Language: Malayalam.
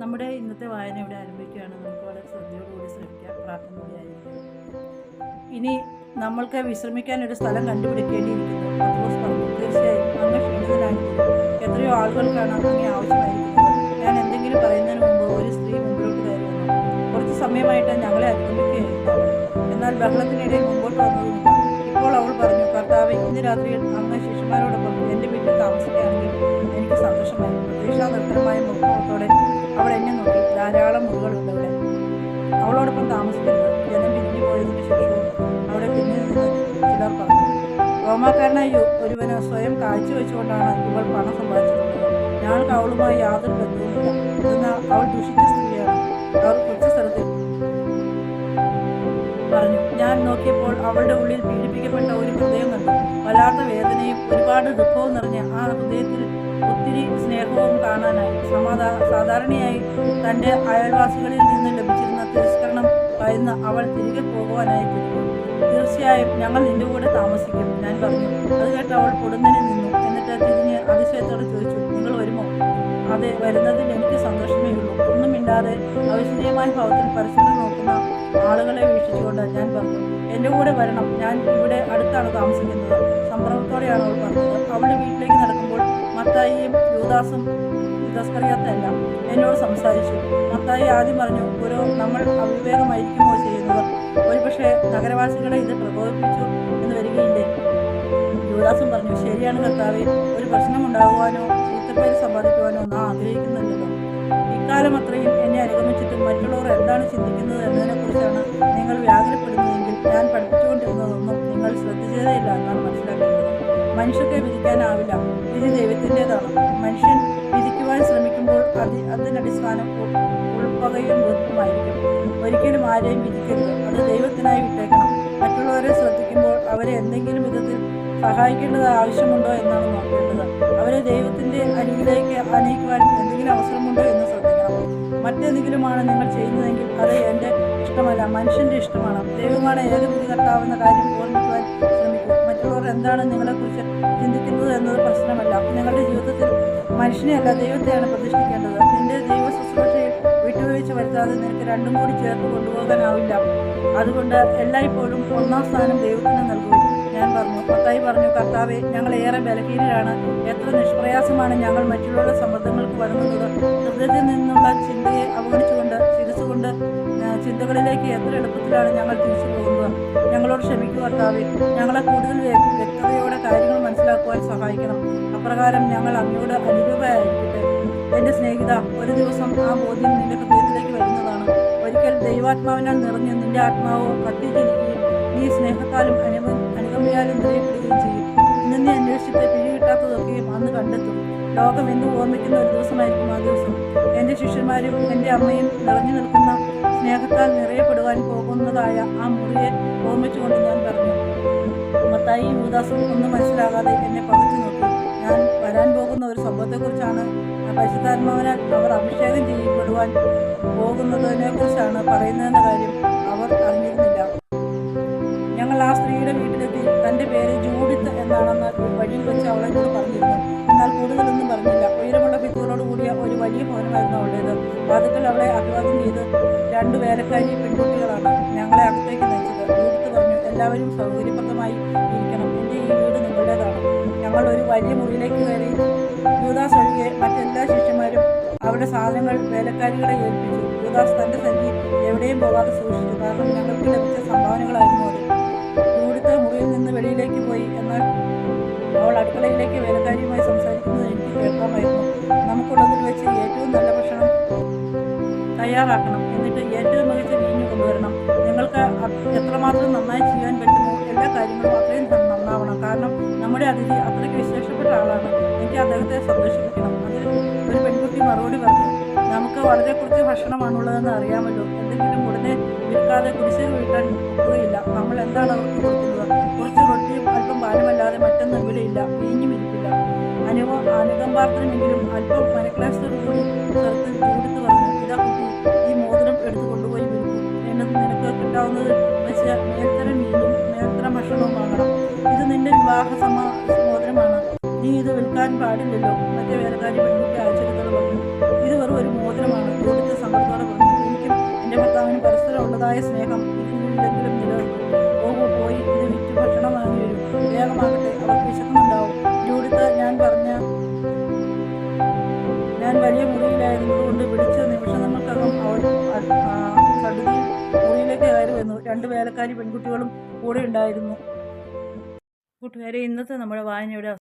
നമ്മുടെ ഇന്നത്തെ വായന ഇവിടെ ആരംഭിക്കുകയാണ്. നമുക്ക് വളരെ ശ്രദ്ധയോടുകൂടി ശ്രമിക്കാം. പ്രാർത്ഥന ഇനി നമ്മൾക്ക് വിശ്രമിക്കാൻ ഒരു സ്ഥലം കണ്ടുപിടിക്കേണ്ടിയിരിക്കുന്നു. പത്രോസ് പറഞ്ഞു തീർച്ചയായും അങ്ങ് ക്ഷീണിതനായിരിക്കും എത്രയോ ആളുകൾക്കാണ് അങ്ങനെ ആവശ്യമായിരിക്കുന്നത്. ഞാൻ എന്തെങ്കിലും പറയുന്നതിന് മുമ്പ് ഒരു സ്ത്രീ മുമ്പോട്ട് കയറി കുറച്ച് സമയമായിട്ട് ഞങ്ങളെ അനുഗമിക്കുകയായിരുന്നു. അവൾ എന്നാൽ ബഹളത്തിനിടയിൽ മുമ്പോട്ട് വന്നു ഇപ്പോൾ അവൾ പറഞ്ഞു കർത്താവ് ഇന്ന് രാത്രിയിൽ അങ്ങ് ശിശുമാരോടൊപ്പം എന്റെ വീട്ടിൽ താമസിക്കുകയാണെങ്കിൽ എനിക്ക് സന്തോഷമായി. പ്രതീക്ഷാ നിർത്തരമായ മുഖത്തോടെ റോമാക്കാരനായ ഒരുവനെ സ്വയം കാഴ്ചവെച്ചുകൊണ്ടാണ് ഇവൾ പണം സമ്പാദിച്ചിട്ടുള്ളത്. ഞങ്ങൾക്ക് അവളുമായി യാതൊരു ബന്ധവുമില്ല. എന്നാൽ അവൾ ദുഷിച്ച സ്ത്രീയാണ്. അവർ കൊച്ചു സ്ഥലത്തിൽ പറഞ്ഞു ഞാൻ നോക്കിയപ്പോൾ അവളുടെ ഉള്ളിൽ പീഡിപ്പിക്കപ്പെട്ട ഒരു ഹൃദയം കണ്ടു. വല്ലാത്ത വേദനയും ഒരുപാട് ദുഃഖവും നിറഞ്ഞ ആ ഹൃദയത്തിൽ ഒത്തിരി സ്നേഹവും കാണാനായി. സമാധാ സാധാരണയായി തന്റെ അയൽവാസികളിൽ നിന്ന് ലഭിച്ചിരുന്ന തിരസ്കരണം ഭയന്ന് അവൾ തിരികെ പോകുവാനായി തിരിഞ്ഞു തീർച്ചയായും ഞങ്ങൾ നിന്റെ കൂടെ താമസിക്കും ഞാൻ പറഞ്ഞു. അത് കേട്ട് അവൾ പൊടുന്നനെ നിന്നു. എന്നിട്ട് തിരിഞ്ഞ് അതിശയത്തോടെ ചോദിച്ചു നിങ്ങൾ വരുമോ? അതെ വരുന്നതിൽ എനിക്ക് സന്തോഷമേ ഉള്ളൂ. ഒന്നും മിണ്ടാതെ ഭാവത്തിൽ പരസ്പരം നോക്കുന്ന ആളുകളെ വീക്ഷിച്ചുകൊണ്ട് ഞാൻ പറഞ്ഞു എന്റെ കൂടെ വരണം. ഞാൻ ഇവിടെ അടുത്താണ് താമസിക്കുന്നത്. സംഭ്രമത്തോടെയാണ് അവൾ പറഞ്ഞത്. അവളുടെ വീട്ടിലേക്ക് നടക്കുമ്പോൾ മത്തായിയും യൂദാസും യുദസ്കറിയാത്തല്ല എന്നോട് സംസാരിച്ചു. മത്തായി ആദ്യം പറഞ്ഞു ഒരു നമ്മൾ അവിവേകമായിരിക്കുമോ ചെയ്യുന്നവർ ഒരുപക്ഷെ നഗരവാസികളെ ഇത് പ്രകോപിപ്പിച്ചു എന്ന് വരികയില്ലേ? യുവദാസും പറഞ്ഞു ശരിയാണ് കർത്താവെ ഒരു പ്രശ്നമുണ്ടാകുവാനോ ചീത്തപ്പേര് സമ്പാദിക്കുവാനോ നാം ആഗ്രഹിക്കുന്നുണ്ടല്ലോ. ഇക്കാലം അത്രയും എന്നെ അനുഗമിച്ചിട്ടും മറ്റുള്ളവർ എന്താണ് ചിന്തിക്കുന്നത് എന്നതിനെക്കുറിച്ചാണ് നിങ്ങൾ വ്യാകുലപ്പെടുന്നതെങ്കിൽ ഞാൻ പഠിപ്പിച്ചുകൊണ്ടിരുന്നതൊന്നും നിങ്ങൾ ശ്രദ്ധിച്ചതേയില്ല എന്നാണ് മനസ്സിലാക്കുന്നത് മനുഷ്യർക്ക് വിധിക്കാനാവില്ല വിധി ദൈവത്തിന്റെതാണ്. മനുഷ്യൻ വിധിക്കുവാൻ ശ്രമിക്കുമ്പോൾ അതി അതിനടിസ്ഥാനം അടിസ്ഥാനം ഉൾപ്പകയും വെറുപ്പുമായിരിക്കും ഒരിക്കലും ആരെയും വിധിക്കരുത്. അത് ദൈവത്തിനായി വിട്ടേക്കണം. മറ്റുള്ളവരെ ശ്രദ്ധിക്കുമ്പോൾ അവരെ എന്തെങ്കിലും വിധത്തിൽ സഹായിക്കേണ്ടത് ആവശ്യമുണ്ടോ എന്നാണ് നോക്കേണ്ടത്. അവരെ ദൈവത്തിന്റെ അരികിലേക്ക് അനയിക്കുവാൻ എന്തെങ്കിലും അവസരമുണ്ടോ എന്ന് ശ്രദ്ധിക്കണം. മറ്റെന്തെങ്കിലുമാണ് നിങ്ങൾ ചെയ്യുന്നതെങ്കിൽ അത് എന്റെ ഇഷ്ടമല്ല മനുഷ്യന്റെ ഇഷ്ടമാണ്. ദൈവമാണ് ഏത് വിധി കർത്താവെന്ന കാര്യം മറ്റുള്ളവർ എന്താണ് നിങ്ങളെക്കുറിച്ച് ചിന്തിക്കുന്നത് എന്നത് പ്രശ്നമല്ല. നിങ്ങളുടെ ജീവിതത്തിൽ മനുഷ്യനെയല്ല ദൈവത്തെയാണ് പ്രതിഷ്ഠിക്കേണ്ടത്. നിന്റെ ദൈവ ശുശ്രൂഷയിൽ വിട്ടുവീഴ്ച വരുത്താതെ നിനക്ക് രണ്ടും കൂടി ചേർത്ത് കൊണ്ടുപോകാനാവില്ല. അതുകൊണ്ട് എല്ലായ്പ്പോഴും ഒന്നാം സ്ഥാനം ദൈവത്തിന് നൽകുക ഞാൻ പറഞ്ഞു പത്തായി പറഞ്ഞു കർത്താവെ ഞങ്ങൾ ഏറെ ബലഹീനരാണ്. എത്ര നിഷ്പ്രയാസമാണ് ഞങ്ങൾ മറ്റുള്ളവരുടെ സമ്മർദ്ദങ്ങൾക്ക് വഴങ്ങുന്നത്. ഹൃദയത്തിൽ നിന്നുള്ള ചിന്തയെ അവഗണിച്ചുകൊണ്ട് ചിരിച്ചുകൊണ്ട് ചിന്തകളിലേക്ക് എത്ര എളുപ്പത്തിലാണ് ഞങ്ങൾ തിരിച്ചു പോകുന്നത്. ഞങ്ങളോട് ക്ഷമിക്കുക കർത്താവെ. ഞങ്ങളെ കൂടുതൽ മനസ്സിലാക്കുവാൻ സഹായിക്കണം. അപ്രകാരം ഞങ്ങൾ അങ്ങയോട് അനുരൂപയായിരിക്കട്ടെ. എന്റെ സ്നേഹിത ഒരു ദിവസം ആ ബോധ്യം നിന്റെ ഹൃദയത്തിലേക്ക് വരുന്നതാണ്. ഒരിക്കൽ ദൈവാത്മാവിനാൽ നിറഞ്ഞ് നിന്റെ ആത്മാവ് കത്തിച്ചിരിക്കുകയും നീ സ്നേഹത്താലും അനുമ അനുഗമയാലും നിറയപ്പെടുകയും ചെയ്യും. ഇന്ന് നീ അന്വേഷിച്ചിട്ട് പിടികിട്ടാത്തതൊക്കെയും അന്ന് കണ്ടെത്തും. ലോകം എന്ന് ഓർമ്മിക്കുന്ന ഒരു ദിവസമായിരിക്കും ആ ദിവസം. എന്റെ ശിഷ്യന്മാരും എന്റെ അമ്മയും നിറഞ്ഞു നിൽക്കുന്ന സ്നേഹത്താൽ നിറയപ്പെടുവാൻ പോകുന്നതായ ആ മുറിയെ ഓർമ്മിച്ചുകൊണ്ട് ഞാൻ പറഞ്ഞു. മത്തായി യൂദാസും ഒന്നും മനസ്സിലാകാതെ എന്നെ പകച്ചു നോക്കി. ഞാൻ വരാൻ പോകുന്ന ഒരു സംഭവത്തെക്കുറിച്ചാണ് പരിശുദ്ധാത്മാവിനാൽ അവർ അഭിഷേകം ചെയ്യപ്പെടുവാൻ പോകുന്നതിനെക്കുറിച്ചാണ് പറയുന്നതെന്ന കാര്യം അവർ അറിഞ്ഞിരുന്നില്ല. ഞങ്ങൾ ആ സ്ത്രീയുടെ വീട്ടിലെത്തി. തന്റെ പേര് ജൂഡിത്ത് എന്നാണെന്ന് വഴിയിൽ വെച്ച് അവളെന്നോട് പറഞ്ഞിരുന്നു. എന്നാൽ കൂടുതലൊന്നും പറഞ്ഞില്ല. ഉയരമുള്ള ഭിത്തികളോട് കൂടിയ ഒരു വലിയ ഭവനമായിരുന്നു അവളുടേത്. വാതുക്കൾ അവളെ അഭിവാദം ചെയ്ത് രണ്ട് വേലക്കാരി പെൺകുട്ടികളാണ് ഞങ്ങളെ അകത്തേക്ക് നയിച്ചത്. എല്ലാവരും സൗകര്യപ്രദമായി ഇരിക്കണം. എന്റെ ഈ വീട് നിങ്ങളുടേതാണ്. ഞങ്ങൾ ഒരു വലിയ മുറിയിലേക്ക് കയറി യൂദാസ് ഒഴികെ മറ്റെല്ലാ ശിഷ്യന്മാരും അവരുടെ സാധനങ്ങൾ വേലക്കാരികളെ ഏൽപ്പിച്ചു. യൂദാസ് തന്റെ സഞ്ചി എവിടെയും പോകാതെ സൂക്ഷിച്ചു. കാരണം ഞങ്ങൾക്ക് ലഭിച്ച സംഭാവനകളായിരുന്നു അത്. ഇവിടുത്തെ മുറിയിൽ നിന്ന് വെളിയിലേക്ക് പോയി. എന്നാൽ അവൾ അടുക്കളയിലേക്ക് വേലക്കാരിയുമായി സംസാരിക്കുന്നത് എനിക്ക് കേൾക്കാമായിരുന്നു. നമുക്കുള്ളതിൽ വെച്ച് ഏറ്റവും നല്ല ഭക്ഷണം തയ്യാറാക്കണം. എന്നിട്ട് ഏറ്റവും മികച്ച വീഞ്ഞ് കൊണ്ടുവരണം. അത് എത്രമാത്രം നന്നായി ചെയ്യാൻ പറ്റുമോ എല്ലാ കാര്യങ്ങളും അത്രയും നന്നാവണം. കാരണം നമ്മുടെ അതിഥി അത്രയ്ക്ക് വിശേഷപ്പെട്ട ആളാണ്. എനിക്ക് അദ്ദേഹത്തെ സന്തോഷിപ്പിക്കണം. അതിൽ ഒരു പെൺകുട്ടി മറുപടി പറഞ്ഞു നമുക്ക് വളരെ കുറച്ച് ഭക്ഷണമാണുള്ളതെന്ന് അറിയാമല്ലോ എന്തെങ്കിലും ഉടനെ വിൽക്കാതെ കുടിശ്ശിക വീട്ടാൻ പോയില്ല. നമ്മൾ എന്താണ് അവർക്ക് കൊടുക്കുന്നത്? കുറച്ച് റൊട്ടിയും അല്പം പാലുമല്ലാതെ മറ്റൊന്നും ഇവിടെയില്ല വീഞ്ഞും ഇരിപ്പില്ല അനുഭവ അനുകമ്പാർത്ഥമെങ്കിലും അല്പം മനക്ലാസത്തോടു കൂടി സ്ഥലത്ത് കിട്ടാവുന്നത് വെച്ച് മേൽത്തരം മീനും മേൽത്തരം ഭക്ഷണവും വാങ്ങണം ഇത് നിന്റെ വിവാഹ സമോദനമാണ് നീ ഇത് വിൽക്കാൻ പാടില്ലല്ലോ. മറ്റേ വേലക്കാരി പെൺകുട്ടി ആഴ്ചയെടുത്തോടെ പറഞ്ഞു. ഇത് വെറും ഒരു മോതിരമാണ്. കൂടുതൽ സമ്പത്തോടെ പറഞ്ഞു. എനിക്കും എന്റെ ഭർത്താവിന് പരസ്പരം ഉള്ളതായ സ്നേഹം. ഇതിലെങ്കിലും നിലനിൽക്കും രണ്ട് വേലക്കാരി പെൺകുട്ടികളും കൂടെ ഉണ്ടായിരുന്നു. കൂട്ടുകാരെ ഇന്നത്തെ നമ്മുടെ വായനയുടെ